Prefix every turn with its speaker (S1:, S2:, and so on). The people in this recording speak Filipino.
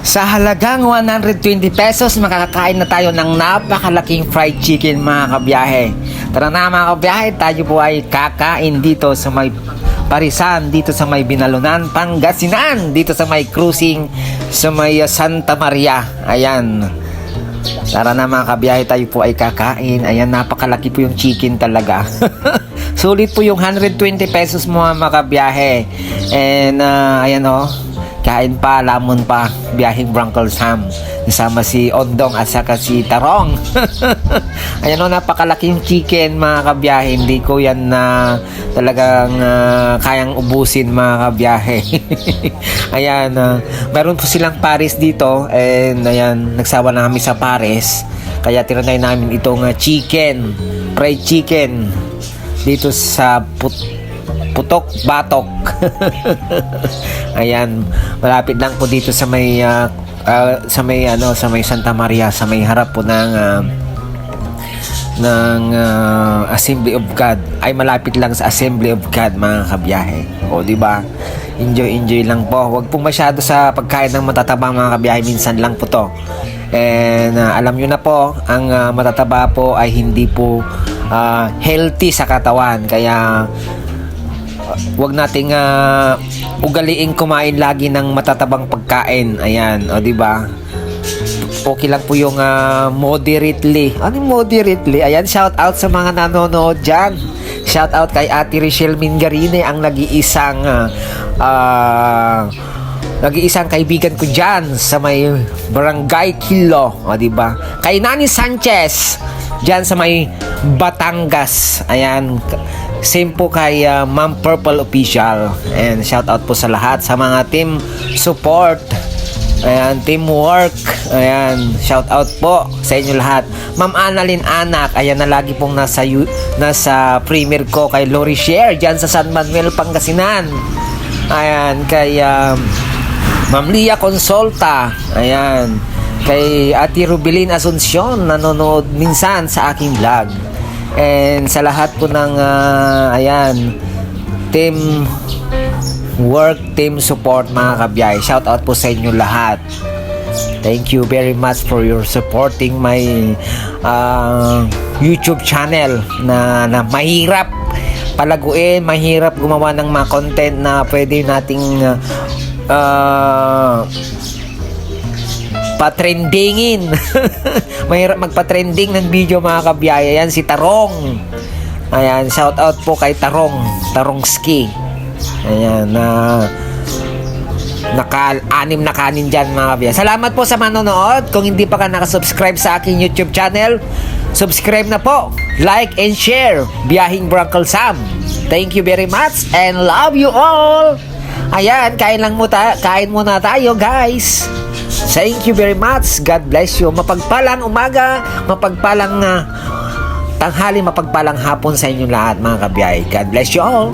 S1: Sa halagang 120 pesos, makakakain na tayo ng napakalaking fried chicken mga kabiyahe. Tara na mga kabiyahe, tayo po ay kakain dito sa may Parisan, dito sa may Binalunan, Pangasinan, dito sa may cruising sa may uh, Santa Maria. Ayan. Tara na mga kabiyahe, tayo po ay kakain. Ayan, napakalaki po yung chicken talaga. Sulit po yung 120 pesos mo mga kabiyahe. And uh, ayan o, kain pa, lamon pa, biyaheng Brunkle Sam. Kasama si Ondong at saka si Tarong. ayan o, napakalaki yung chicken mga kabiyahe. Hindi ko yan na talagang ah, kayang ubusin mga kabiyahe. ayan, ah, meron po silang Paris dito. And ayan, nagsawa na kami sa Paris. Kaya tinanay namin itong ah, chicken, fried chicken dito sa put Putok Batok. Ayan, malapit lang po dito sa may ah, ah, sa may ano, sa may Santa Maria, sa may harap po ng ah, ng ah, Assembly of God. Ay malapit lang sa Assembly of God mga kabiyahe. O di ba? Enjoy enjoy lang po. Huwag po masyado sa pagkain ng matataba mga kabiyahe, minsan lang po to. And ah, alam nyo na po, ang ah, matataba po ay hindi po ah, healthy sa katawan. Kaya wag nating ah, ugaliing kumain lagi ng matatabang pagkain. Ayan, o di ba? Okay lang po yung ah, moderately. Ano moderately? Ayan, shout out sa mga nanonood dyan. Shout out kay Ate Richelle Mingarine, ang nag-iisang ah, nag-iisang kaibigan ko dyan sa may Barangay Kilo. O, di ba? Kay Nani Sanchez, dyan sa may Batangas. Ayan, Same po kay uh, Ma'am Purple Official. And shout out po sa lahat sa mga team support. Ayan, teamwork. Ayan, shout out po sa inyo lahat. Ma'am Annalyn Anak, ayan na lagi pong nasa nasa premier ko kay Lori Share diyan sa San Manuel Pangasinan. Ayan, kay um, Ma'am Lia Consolta. Ayan, kay Ate Rubilin Asuncion nanonood minsan sa aking vlog. And sa lahat po ng ah, ayan, team work, team support mga kabiyay. Shout out po sa inyo lahat. Thank you very much for your supporting my ah, YouTube channel na, na mahirap palaguin, mahirap gumawa ng mga content na pwede nating ah, patrendingin. Mahirap magpa-trending ng video mga kabiyaya. Yan si Tarong. Ayan, shout out po kay Tarong. Tarong Ski. Ayan, na naka-anim na kanin dyan mga kabiyaya. Salamat po sa manonood. Kung hindi pa ka nakasubscribe sa aking YouTube channel, subscribe na po. Like and share. Biyahing Brunkle Sam. Thank you very much and love you all. Ayan, kain lang mo ta kain muna tayo, guys. Thank you very much. God bless you. Mapagpalang umaga, mapagpalang ah, tanghali, mapagpalang hapon sa inyo lahat, mga kabiyay. God bless you all.